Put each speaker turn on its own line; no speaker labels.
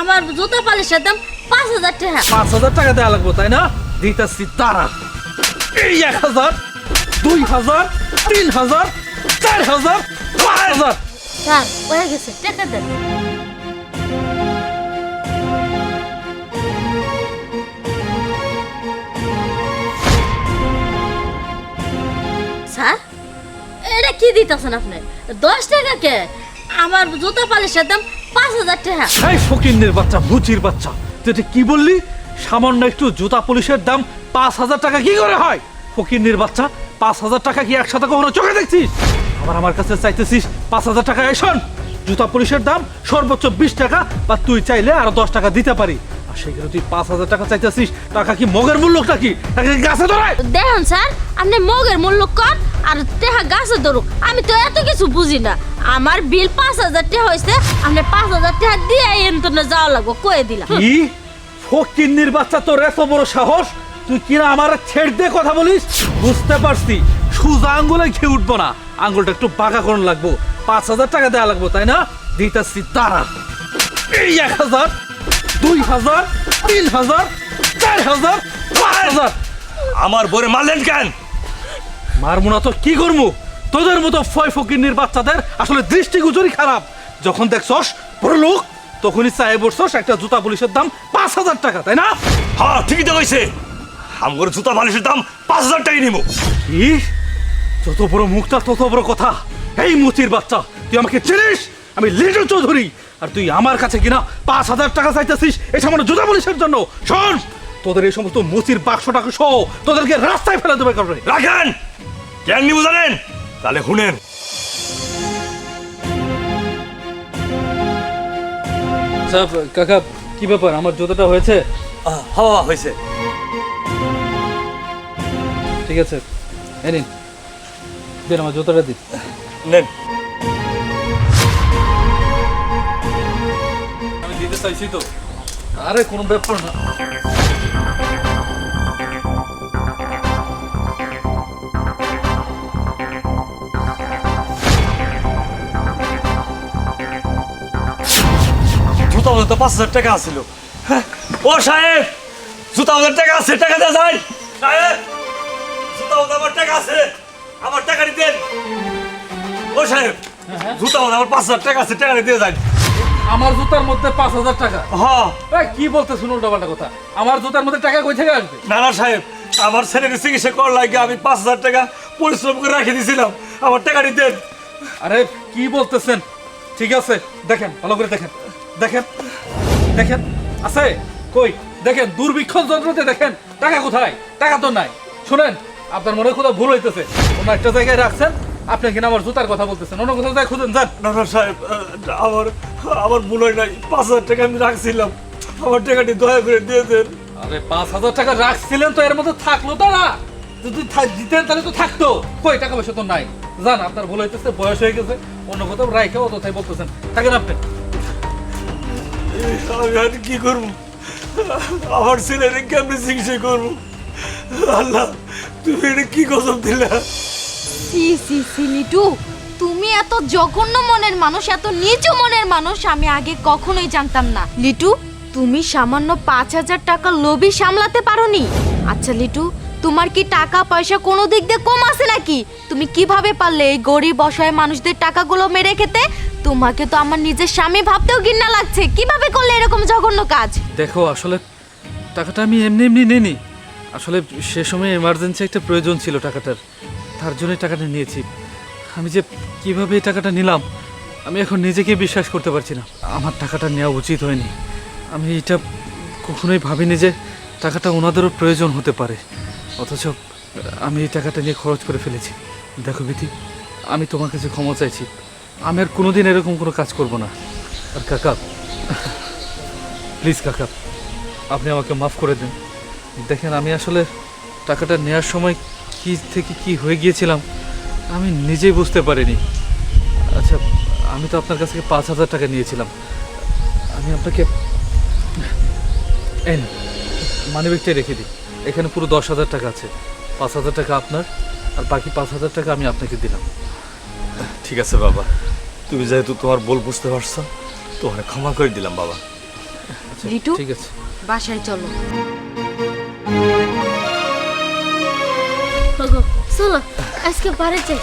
আমার জুতা পালিশের দাম পাঁচ হাজার টাকা।
পাঁচ হাজার টাকা দেওয়া লাগবে তাই না? দিতেছি তারা। এই এক হাজার দুই হাজার তিন হাজার চার হাজার পাঁচ হাজার।
স্যার হয়ে গেছে টাকা দেন। স্যার এটা কি দিতেছেন আপনি? দশ টাকা কে? আমার জুতা পালিশের দাম পাঁচ হাজার টাকা।
এই ফকিন্নের বাচ্চা মুচির বাচ্চা। তুই এটা কি বললি? সামান্য একটু জুতা পুলিশের দাম পাঁচ হাজার টাকা কি করে হয়? ফকিন্নির বাচ্চা পাঁচ হাজার টাকা কি একসাথে কখনো চোখে দেখছিস? আবার আমার কাছে চাইতেছিস পাঁচ হাজার টাকা এসন জুতা পুলিশের দাম সর্বোচ্চ বিশ টাকা বা তুই চাইলে আরও দশ টাকা দিতে পারি। আর সেখানে তুই পাঁচ হাজার টাকা চাইতেছিস টাকা কি মগের মূল্যটা কি? টাকা কি গাছে ধরায়?
দেখুন স্যার আপনি মগের মূল্য কর আর টেহা গাছে ধরুক, আমি তো এত কিছু বুঝি না। আমার বিল পাঁচ হাজার টাকা হয়েছে, আপনি পাঁচ হাজার টাকা দিয়ে এন্তনে যাওয়া লাগবো, কয়ে দিলাম।
কি? ফকিন্নির বাচ্চা তোর এত বড় সাহস? তুই কিনা আমার ছেড় দিয়ে কথা বলিস? বুঝতে পারছি, সুজা আঙ্গুলে ঘি উঠবো না। আঙ্গুলটা একটু বাঁকা করুন লাগবো। পাঁচ হাজার টাকা দেওয়া লাগবো, তাই না? দিতেছি তারা এই এক হাজার, দুই হাজার, তিন হাজার, চার হাজার, পাঁচ হাজার।
আমার বরে মারলেন কেন?
মারমু না তো কি করব তোদের মতো ফয় ফকিন্নির বাচ্চাদের আসলে দৃষ্টিগোচরই খারাপ। যখন দেখছস বড় লোক তখনই চাই বসছস একটা জুতা পুলিশের দাম পাঁচ হাজার টাকা তাই না?
হ্যাঁ ঠিকই তো কইছে। আমগর জুতা বালিশের দাম পাঁচ হাজার টাকা নিবো
কি যত বড় মুখটা তত বড় কথা। এই মুচির বাচ্চা তুই আমাকে চিনিস? আমি লিটু চৌধুরী। আর তুই আমার কাছে কিনা পাঁচ হাজার টাকা চাইতেছিস এই সামান্য জুতা পুলিশের জন্য? শোন তোদের এই সমস্ত মুচির বাক্স টাকা সহ তোদেরকে রাস্তায় ফেলে দেবে কারণে।
রাখেন! কেন নিবো জানেন তাহলে শুনেন।
কাকা কি ব্যাপার? আমার জুতাটা হয়েছে?
হওয়া হয়েছে।
ঠিক আছে এই নিন। দিন আমার জুতাটা দিন।
নেন।
আমি দিতে চাইছি তো। আরে কোনো ব্যাপার না।
তো পাঁচ হাজার টাকা আছিল। হ্যাঁ, ও সাহেব জুতা আমাদের টাকা আছে টাকা দেওয়া যায় সাহেব জুতা আমাদের আমার টাকা আছে আমার টাকা দিতেন ও সাহেব জুতা আমাদের আমার পাঁচ হাজার টাকা আছে টাকা দিয়ে যায়
আমার জুতার মধ্যে পাঁচ হাজার টাকা?
হ্যাঁ।
কি বলতেছেন উল্টো পাল্টা কথা? আমার জুতার মধ্যে টাকা কই থেকে আসবে?
নানা সাহেব আমার ছেলের চিকিৎসা করার লাগে আমি পাঁচ হাজার টাকা পরিশ্রম করে রেখে দিয়েছিলাম। আমার টাকা দিতেন
আরে কি বলতেছেন? ঠিক আছে দেখেন ভালো করে দেখেন। দেখেন দেখেন আছে? কই? দেখেন দুর্ভিক্ষ যন্ত্রতে দেখেন টাকা কোথায়? টাকা তো নাই। শুনেন আপনার মনে কোথাও ভুল হইতেছে। কোনো একটা জায়গায় রাখছেন আপনি কিনা আমার জুতার কথা বলতেছেন। অন্য কোথাও যায় খুঁজেন যান।
নানা সাহেব আমার আমার ভুল হয় নাই। পাঁচ হাজার টাকা আমি রাখছিলাম। আমার টাকাটি দয়া করে দিয়ে দেন।
আরে পাঁচ হাজার টাকা রাখছিলেন তো এর মধ্যে থাকল তো না যদি দিতেন তাহলে তো থাকতো। কই টাকা পয়সা তো নাই। জান আপনার ভুল হইতেছে বয়স হয়ে গেছে। অন্য কোথাও রাইখে অতথাই বলতেছেন। থাকেন আপনি।
আমি আর কি করব? আমার ছেলের কেমনি চিকিৎসা করব? আল্লাহ, তুমি এটা কি কসম দিলা?
সি সি সি লিটু তুমি এত জঘন্য মনের মানুষ, এত নিচু মনের মানুষ, আমি আগে কখনোই জানতাম না। লিটু, তুমি সামান্য পাঁচ হাজার টাকা লোভই সামলাতে পারোনি। আচ্ছা লিটু তোমার কি টাকা পয়সা কোনো দিক দিয়ে কম আছে নাকি? তুমি কীভাবে পারলে এই গরিব অসহায় মানুষদের টাকাগুলো মেরে খেতে? তোমাকে তো আমার নিজের স্বামী ভাবতেও ঘৃণা লাগছে। কীভাবে করলে এরকম জঘন্য কাজ?
দেখো, আসলে টাকাটা আমি এমনি এমনি নিইনি। আসলে সে সময় এমার্জেন্সি একটা প্রয়োজন ছিল টাকাটার। তার জন্যই টাকাটা নিয়েছি। আমি যে কীভাবে এই টাকাটা নিলাম, আমি এখন নিজেকে বিশ্বাস করতে পারছি না। আমার টাকাটা নেওয়া উচিত হয়নি। আমি এটা কখনোই ভাবিনি যে টাকাটা ওনাদেরও প্রয়োজন হতে পারে। অথচ আমি এই টাকাটা নিয়ে খরচ করে ফেলেছি। দেখো বিধি আমি তোমার কাছে ক্ষমা চাইছি। আমি আর কোনোদিন এরকম কোনো কাজ করব না। আর কাকা প্লিজ কাকা, আপনি আমাকে মাফ করে দেন। দেখেন, আমি আসলে টাকাটা নেওয়ার সময় কি থেকে কি হয়ে গিয়েছিলাম, আমি নিজেই বুঝতে পারিনি। আচ্ছা আমি তো আপনার কাছ থেকে পাঁচ হাজার টাকা নিয়েছিলাম। আমি আপনাকে এন মানিব্যাগটাই রেখে দিই। এখানে পুরো দশ হাজার টাকা আছে। পাঁচ হাজার টাকা আপনার আর বাকি পাঁচ হাজার টাকা আমি আপনাকে দিলাম।
ঠিক আছে বাবা। তুমি যেহেতু তোমার বল বুঝতে পারছ তোমার ক্ষমা করে দিলাম বাবা।
আচ্ছা, ঠিক আছে।
বাসায় চলো।
চলো আজকে বাড়ি যাই।